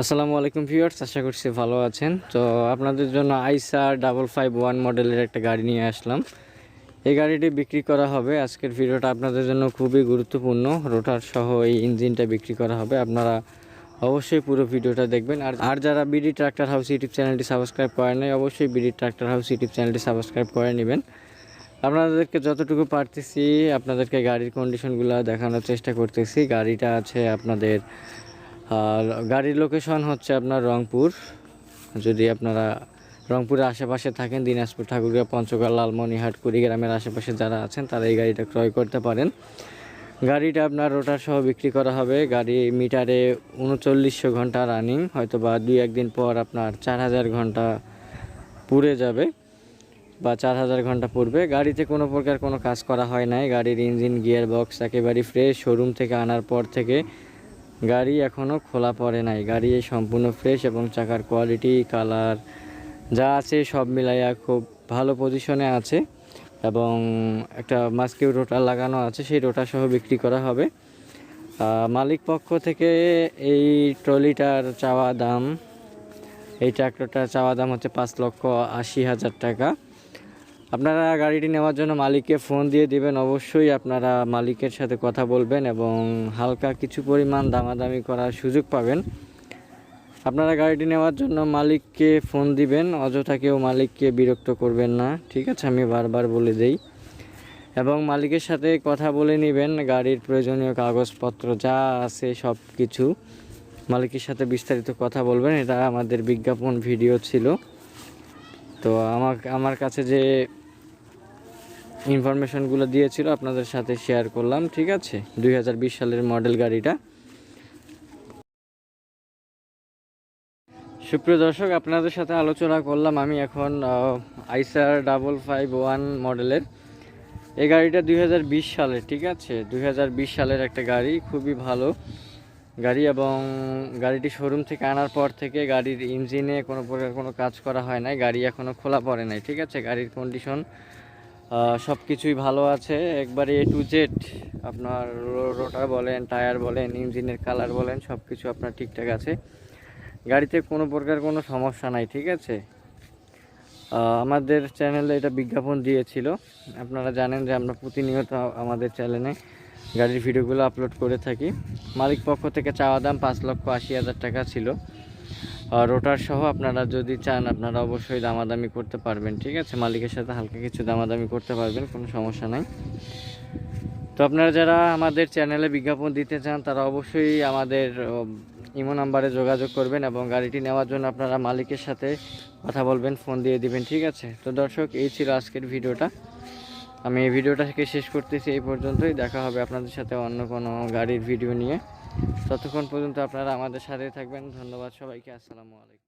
আসসালামু আলাইকুম ভিউয়ার্স, আশা করছি ভালো আছেন। তো আপনাদের জন্য আইসার ডাবল ফাইভ ওয়ান মডেলের একটা গাড়ি নিয়ে আসলাম। এই গাড়িটি বিক্রি করা হবে। আজকের ভিডিওটা আপনাদের জন্য খুবই গুরুত্বপূর্ণ। রোটার সহ এই ইঞ্জিনটা বিক্রি করা হবে। আপনারা অবশ্যই পুরো ভিডিওটা দেখবেন। আর আর যারা বিডি ট্রাক্টর হাউস ইউটিউব চ্যানেলটি সাবস্ক্রাইব করেন নাই, অবশ্যই বিডি ট্রাক্টর হাউস ইউটিউব চ্যানেলটি সাবস্ক্রাইব করে নেবেন। আপনাদেরকে যতটুকু পারতেছি, আপনাদেরকে গাড়ির কন্ডিশনগুলো দেখানোর চেষ্টা করতেছি। গাড়িটা আছে আপনাদের আর গাড়ির লোকেশন হচ্ছে আপনার রংপুর। যদি আপনারা রংপুরের আশেপাশে থাকেন, দিনাজপুর, ঠাকুরগাঁ, পঞ্চগড় লালমনিহাট কুড়িগ্রামের আশেপাশে যারা আছেন, তারা এই গাড়িটা ক্রয় করতে পারেন। গাড়িটা আপনার রোটার সহ বিক্রি করা হবে। গাড়ি মিটারে উনচল্লিশশো ঘণ্টা রানিং হয়তো বা দুই একদিন পর আপনার চার হাজার ঘণ্টা পুড়ে যাবে বা চার হাজার ঘণ্টা পড়বে। গাড়িতে কোনো প্রকার কোনো কাজ করা হয় নাই। গাড়ির ইঞ্জিন গিয়ার বক্স একেবারে ফ্রেশ শোরুম থেকে আনার পর থেকে গাড়ি এখনও খোলা পড়ে নাই। গাড়ি সম্পূর্ণ ফ্রেশ এবং চাকার কোয়ালিটি কালার যা আছে সব মিলাইয়া খুব ভালো পজিশনে আছে এবং একটা মাস্কিউ রোটার লাগানো আছে, সেই রোটার সহ বিক্রি করা হবে। মালিক পক্ষ থেকে এই ট্রলিটার চাওয়া দাম, এই ট্র্যাক্টরটার চাওয়া দাম হচ্ছে পাঁচ লক্ষ আশি হাজার টাকা। আপনারা গাড়িটি নেওয়ার জন্য মালিককে ফোন দিয়ে দিবেন। অবশ্যই আপনারা মালিকের সাথে কথা বলবেন এবং হালকা কিছু পরিমাণ দামাদামি করার সুযোগ পাবেন। আপনারা গাড়িটি নেওয়ার জন্য মালিককে ফোন দিবেন, অযথা কেউ মালিককে বিরক্ত করবেন না। ঠিক আছে, আমি বারবার বলে দেই। এবং মালিকের সাথে কথা বলে নেবেন, গাড়ির প্রয়োজনীয় কাগজপত্র যা আছে সব কিছু মালিকের সাথে বিস্তারিত কথা বলবেন, এটা আমাদের বিজ্ঞাপন ভিডিও ছিল। তো আমার আমার কাছে যে ইনফরমেশনগুলো দিয়েছিল, আপনাদের সাথে শেয়ার করলাম, ঠিক আছে? দুই হাজার বিশ সালের মডেল গাড়িটা। সুপ্রিয় দর্শক, আপনাদের সাথে আলোচনা করলাম আমি এখন আইসার ডাবল ফাইভ ওয়ান মডেলের এই গাড়িটা দুই হাজার বিশ সালের, ঠিক আছে? দুই হাজার বিশ সালের একটা গাড়ি, খুবই ভালো। গাড়ি এবং গাড়িটি শোরুম থেকে আনার পর থেকে গাড়ির ইঞ্জিনে কোনো প্রকার কোনো কাজ করা হয় নাই। গাড়ি এখনও খোলা পড়ে নাই, ঠিক আছে? গাড়ির কন্ডিশন সব কিছুই ভালো আছে। একবারে এ টু জেড আপনার রোটার বলেন টায়ার বলেন ইঞ্জিনের কালার বলেন সব কিছু আপনার ঠিকঠাক আছে। গাড়িতে কোনো প্রকার কোনো সমস্যা নাই, ঠিক আছে? আমাদের চ্যানেলে এটা বিজ্ঞাপন দিয়েছিল। আপনারা জানেন যে আমরা প্রতিনিয়ত আমাদের চ্যানেলে গাড়ির ভিডিওগুলো আপলোড করে থাকি। মালিক পক্ষ থেকে চাওয়া দাম পাঁচ লক্ষ আশি হাজার টাকা ছিল। আর রোটার সহ আপনারা যদি চান, আপনারা অবশ্যই দামাদামি করতে পারবেন, ঠিক আছে? মালিকের সাথে হালকা কিছু দামাদামি করতে পারবেন, কোনো সমস্যা নাই। তো আপনারা যারা আমাদের চ্যানেলে বিজ্ঞাপন দিতে চান, তারা অবশ্যই আমাদের ইমো নাম্বারে যোগাযোগ করবেন এবং গাড়িটি নেওয়ার জন্য আপনারা মালিকের সাথে কথা বলবেন, ফোন দিয়ে দিবেন, ঠিক আছে? তো দর্শক, এই ছিল আজকের ভিডিওটা। আমি এই ভিডিওটাকে শেষ করতেছি, এই পর্যন্তই। দেখা হবে আপনাদের সাথে অন্য কোনো গাড়ির ভিডিও নিয়ে। ততক্ষণ পর্যন্ত আপনারা আমাদের সাথে থাকবেন। ধন্যবাদ সবাইকে। আসসালামু আলাইকুম।